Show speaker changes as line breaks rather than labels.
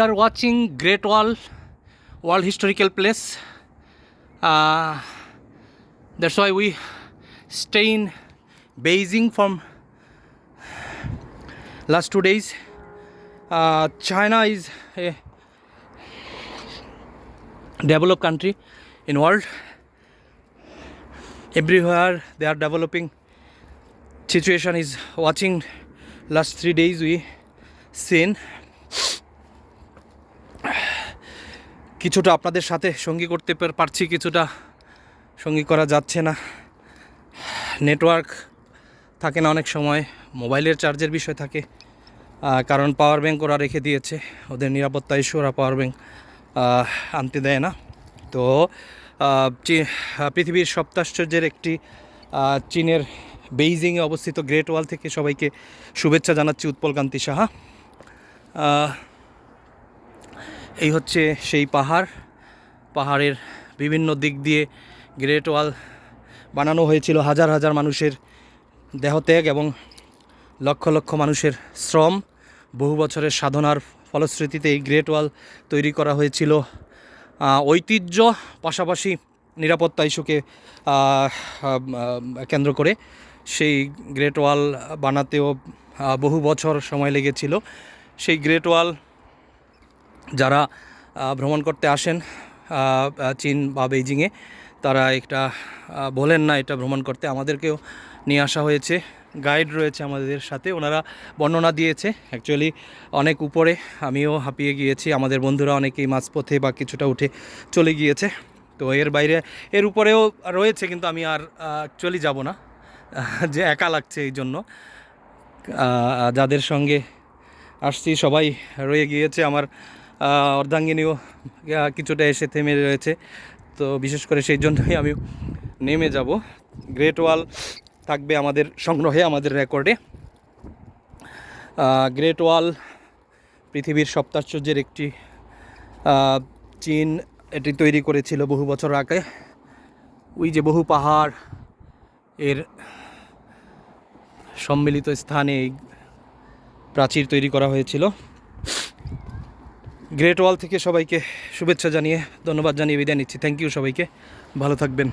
are watching Great Wall, World Historical Place. Uh, that's why we stay in Beijing from last two days. Uh, China is a developed country in world. Everywhere they are developing. Situation is watching last three days we seen কিছুটা আপনাদের সাথে সঙ্গী করতে পারছি, কিছুটা সঙ্গী করা যাচ্ছে না। নেটওয়ার্ক থাকে না অনেক সময়, মোবাইলের চার্জের বিষয় থাকে কারণ পাওয়ার ব্যাঙ্ক ওরা রেখে দিয়েছে, ওদের নিরাপত্তা ইস্যু ওরা পাওয়ার ব্যাঙ্ক আনতে দেয় না। তো পৃথিবীর সপ্তাশ্চর্যের একটি চীনের বেইজিংয়ে অবস্থিত গ্রেট ওয়াল থেকে সবাইকে শুভেচ্ছা জানাচ্ছি উৎপলকান্তি সাহা। এই হচ্ছে সেই পাহাড়। পাহাড়ের বিভিন্ন দিক দিয়ে গ্রেট ওয়াল বানানো হয়েছিল হাজার হাজার মানুষের দেহত্যাগ এবং লক্ষ লক্ষ মানুষের শ্রম। বহু বছরের সাধনার ফলশ্রুতিতে এই গ্রেট ওয়াল তৈরি করা হয়েছিল। ঐতিহ্য পাশাপাশি নিরাপত্তা ইস্যুকে কেন্দ্র করে সেই গ্রেট ওয়াল বানাতেও বহু বছর সময় লেগেছিল। সেই গ্রেট ওয়াল যারা ভ্রমণ করতে আসেন চীন বা বেইজিংয়ে, তারা একটা বলেন না এটা ভ্রমণ করতে। আমাদেরকেও নিয়ে আসা হয়েছে, গাইড রয়েছে আমাদের সাথে, ওনারা বর্ণনা দিয়েছে। অ্যাকচুয়ালি অনেক উপরে আমিও হাঁপিয়ে গিয়েছি, আমাদের বন্ধুরা অনেকেই মাঝপথে বা কিছুটা উঠে চলে গিয়েছে। তো এর বাইরে, এর উপরেও রয়েছে কিন্তু আমি আর অ্যাকচুয়ালি যাব না, যে একা লাগছে এই জন্য। যাদের সঙ্গে আসছি, সবাই রয়ে গিয়েছে আমার অর্ধাঙ্গিনীও কিছুটা এসে থেমে রয়েছে। তো বিশেষ করে সেই জন্যই আমি নেমে যাব। গ্রেট ওয়াল থাকবে আমাদের, সংগ্রহে আমাদের রেকর্ডে গ্রেট ওয়াল পৃথিবীর সপ্তাশ্চর্যের একটি চীন এটি তৈরি করেছিল বহু বছর আগে। ওই যে বহু পাহাড়, এর সম্মিলিত স্থানে এই প্রাচীর তৈরি করা হয়েছিল। গ্রেট ওয়াল থেকে সবাইকে শুভেচ্ছা জানিয়ে ধন্যবাদ জানিয়ে বিদায় নিচ্ছি। থ্যাংক ইউ সবাইকে। ভালো থাকবেন।